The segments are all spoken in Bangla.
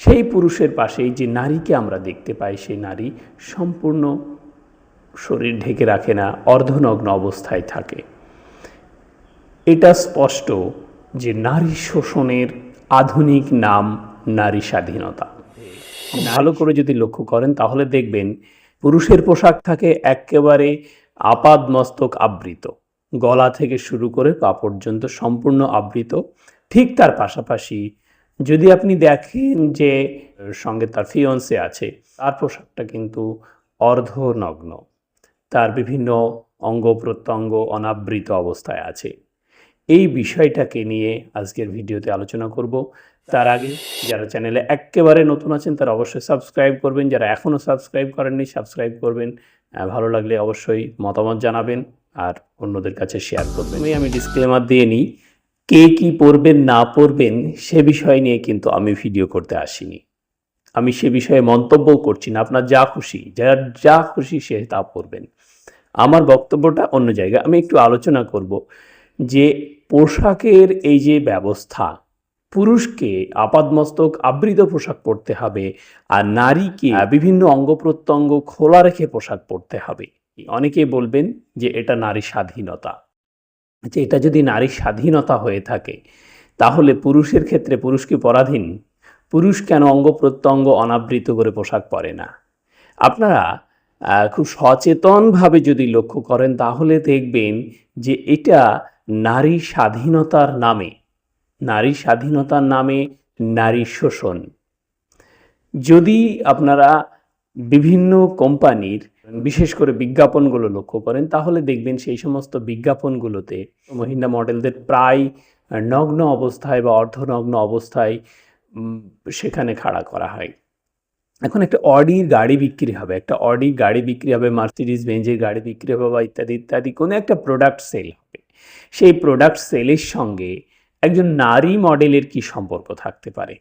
সেই পুরুষের পাশেই যে নারীকে আমরা দেখতে পাই, সেই নারী সম্পূর্ণ শরীর ঢেকে রাখে না, অর্ধনগ্ন অবস্থায় থাকে। এটা স্পষ্ট যে নারী শোষণের আধুনিক নাম নারী স্বাধীনতা। ভালো করে যদি লক্ষ্য করেন, তাহলে দেখবেন পুরুষের পোশাক থাকে একেবারে আপাদ মস্তক আবৃত। গলা থেকে শুরু করে পা পর্যন্ত সম্পূর্ণ আবৃত। ঠিক তার পাশাপাশি যদি আপনি দেখেন যে সঙ্গে তার ফিয়ন্সে আছে, তার পোশাকটা কিন্তু অর্ধনগ্ন, তার বিভিন্ন অঙ্গ প্রত্যঙ্গ অনাবৃত অবস্থায় আছে। এই বিষয়টাকে নিয়ে আজকের ভিডিওতে আলোচনা করব। তার আগে যারা চ্যানেলে একেবারে নতুন আছেন, তারা অবশ্যই সাবস্ক্রাইব করবেন। যারা এখনও সাবস্ক্রাইব করেননি, সাবস্ক্রাইব করবেন। ভালো লাগলে অবশ্যই মতামত জানাবেন আর অন্যদের কাছে শেয়ার করবেন। আমি ডিসক্লেমার দিয়ে নিই কে কি পড়বেন, না পড়বেন, সে বিষয় নিয়ে কিন্তু আমি ভিডিও করতে আসিনি। আমি সে বিষয়ে মন্তব্য করছি না, আপনার যা খুশি, যার যা খুশি সে তা পড়বেন। আমার বক্তব্যটা অন্য জায়গায়, আমি একটু আলোচনা করব যে পোশাকের এই যে ব্যবস্থা, পুরুষকে আপাদমস্তক আবৃত পোশাক পরতে হবে আর নারীকে বিভিন্ন অঙ্গ প্রত্যঙ্গ খোলা রেখে পোশাক পরতে হবে। অনেকেই বলবেন যে এটা নারী স্বাধীনতা। যে এটা যদি নারী স্বাধীনতা হয়ে থাকে, তাহলে পুরুষের ক্ষেত্রে পুরুষ কি পরাধীন? পুরুষ কেন অঙ্গ প্রত্যঙ্গ অনাবৃত করে পোশাক পরে না? আপনারা খুব সচেতনভাবে যদি লক্ষ্য করেন, তাহলে দেখবেন যে এটা নারী স্বাধীনতার নামে, নারী স্বাধীনতার নামে নারী শোষণ। যদি আপনারা বিভিন্ন কোম্পানির বিশেষ করে বিজ্ঞাপনগুলো লক্ষ্য করেন, তাহলে দেখবেন সেই সমস্ত বিজ্ঞাপনগুলোতে মহিলা মডেলদের প্রায় নগ্ন অবস্থায় বা অর্ধনগ্ন অবস্থায় সেখানে খাড়া করা হয়। এখন একটা অডির গাড়ি বিক্রি হবে, একটা অডি গাড়ি বিক্রি হবে মার্সিডিজ বেঞ্জের গাড়ি বিক্রি হবে বা ইত্যাদি ইত্যাদি, কোনো একটা প্রোডাক্ট সেল হবে। সেই প্রোডাক্ট সেলের সঙ্গে একজন নারী মডেলের কি সম্পর্ক থাকতে পারে?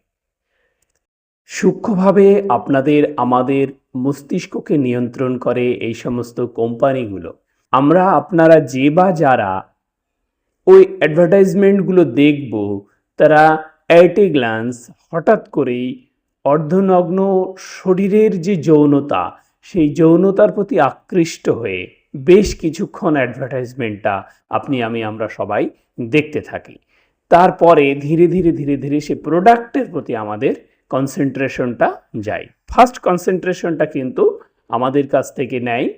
সূক্ষ্মভাবে আপনাদের, আমাদের মস্তিষ্ককে নিয়ন্ত্রণ করে এই সমস্ত কোম্পানিগুলো। আমরা আপনারা যে বা যারা ওই অ্যাডভার্টাইজমেন্টগুলো দেখব, তারা অ্যাট এ গ্ল্যান্স হঠাৎ করেই অর্ধনগ্ন শরীরের যে যৌনতা, সেই যৌনতার প্রতি আকৃষ্ট হয়ে বেশ কিছুক্ষণ অ্যাডভার্টাইজমেন্টটা আপনি, আমি, আমরা সবাই দেখতে থাকি। তারপরে ধীরে ধীরে ধীরে ধীরে সে প্রোডাক্টের প্রতি আমাদের কনসেন্ট্রেশনটা যায়। ফার্স্ট কনসেন্ট্রেশনটা কিন্তু আমাদের কাছ থেকে নেয়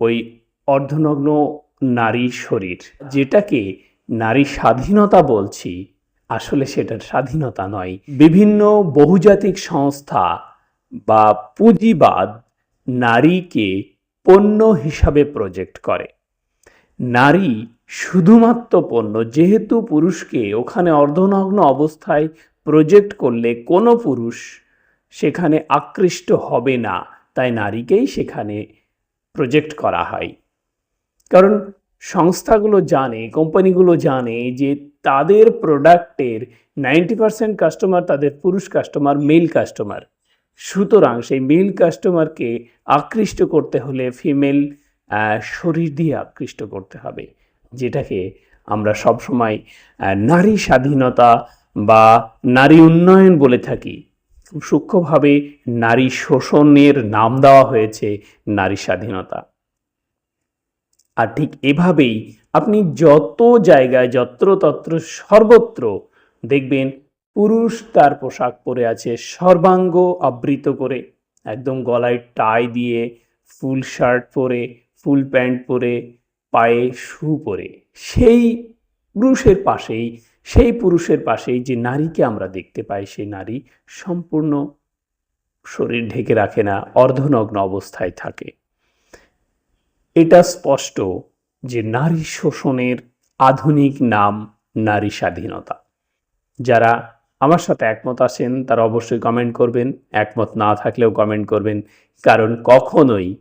ওই অর্ধনগ্ন নারী শরীর, যেটাকে নারী স্বাধীনতা বলছি। আসলে সেটার স্বাধীনতা নয়। বিভিন্ন বহুজাতিক সংস্থা বা পুঁজিবাদ নারীকে পণ্য হিসাবে প্রজেক্ট করে। নারী শুধুমাত্র পণ্য, যেহেতু পুরুষকে ওখানে অর্ধনগ্ন অবস্থায় প্রজেক্ট করলে কোনো পুরুষ সেখানে আকৃষ্ট হবে না, তাই নারীকেই সেখানে প্রজেক্ট করা হয়। কারণ সংস্থাগুলো জানে, কোম্পানিগুলো জানে যে তাদের প্রোডাক্টের নাইনটি পার্সেন্ট কাস্টমার তাদের পুরুষ কাস্টমার, মেল কাস্টমার। সুতরাং সেই মেল কাস্টমারকে আকৃষ্ট করতে হলে ফিমেল শরীর দিয়ে আকৃষ্ট করতে হবে, যেটাকে আমরা সবসময় নারী স্বাধীনতা বা নারী উন্নয়ন বলে থাকি। খুব সূক্ষ্মভাবে নারী শোষণের নাম দেওয়া হয়েছে নারী স্বাধীনতা। আর ঠিক এভাবেই আপনি যত জায়গায় যত্রতত্র সর্বত্র দেখবেন পুরুষ তার পোশাক পরে আছে সর্বাঙ্গ আবৃত করে। একদম গলায় টাই দিয়ে ফুল শার্ট পরে, ফুল প্যান্ট পরে, পায়ে শু পরে। সেই পুরুষের পাশেই সেই পুরুষের পাশেই যে নারীকে আমরা দেখতে পাই, সেই নারী সম্পূর্ণ শরীর ঢেকে রাখে না, অর্ধনগ্ন অবস্থায় থাকে। এটা স্পষ্ট যে নারী শোষণের আধুনিক নাম নারী স্বাধীনতা। যারা আমার সাথে একমত আছেন, তারা অবশ্যই কমেন্ট করবেন। একমত না থাকলেও কমেন্ট করবেন। কারণ কখনোই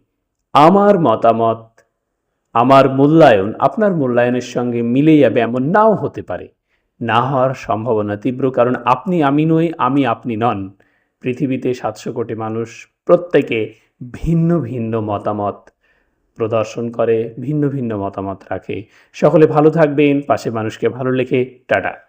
আমার মতামত, আমার মূল্যায়ন, আপনার মূল্যায়নের সঙ্গে মিলে যাবে এমন নাও হতে পারে। না হওয়ার সম্ভাবনা তীব্র, কারণ আপনি আমি নই, আমি আপনি নন। পৃথিবীতে সাতশো কোটি মানুষ, প্রত্যেকে ভিন্ন ভিন্ন মতামত প্রদর্শন করে, ভিন্ন ভিন্ন মতামত রাখে। সকলে ভালো থাকবেন পাশে মানুষকে ভালো লেখে। টাটা।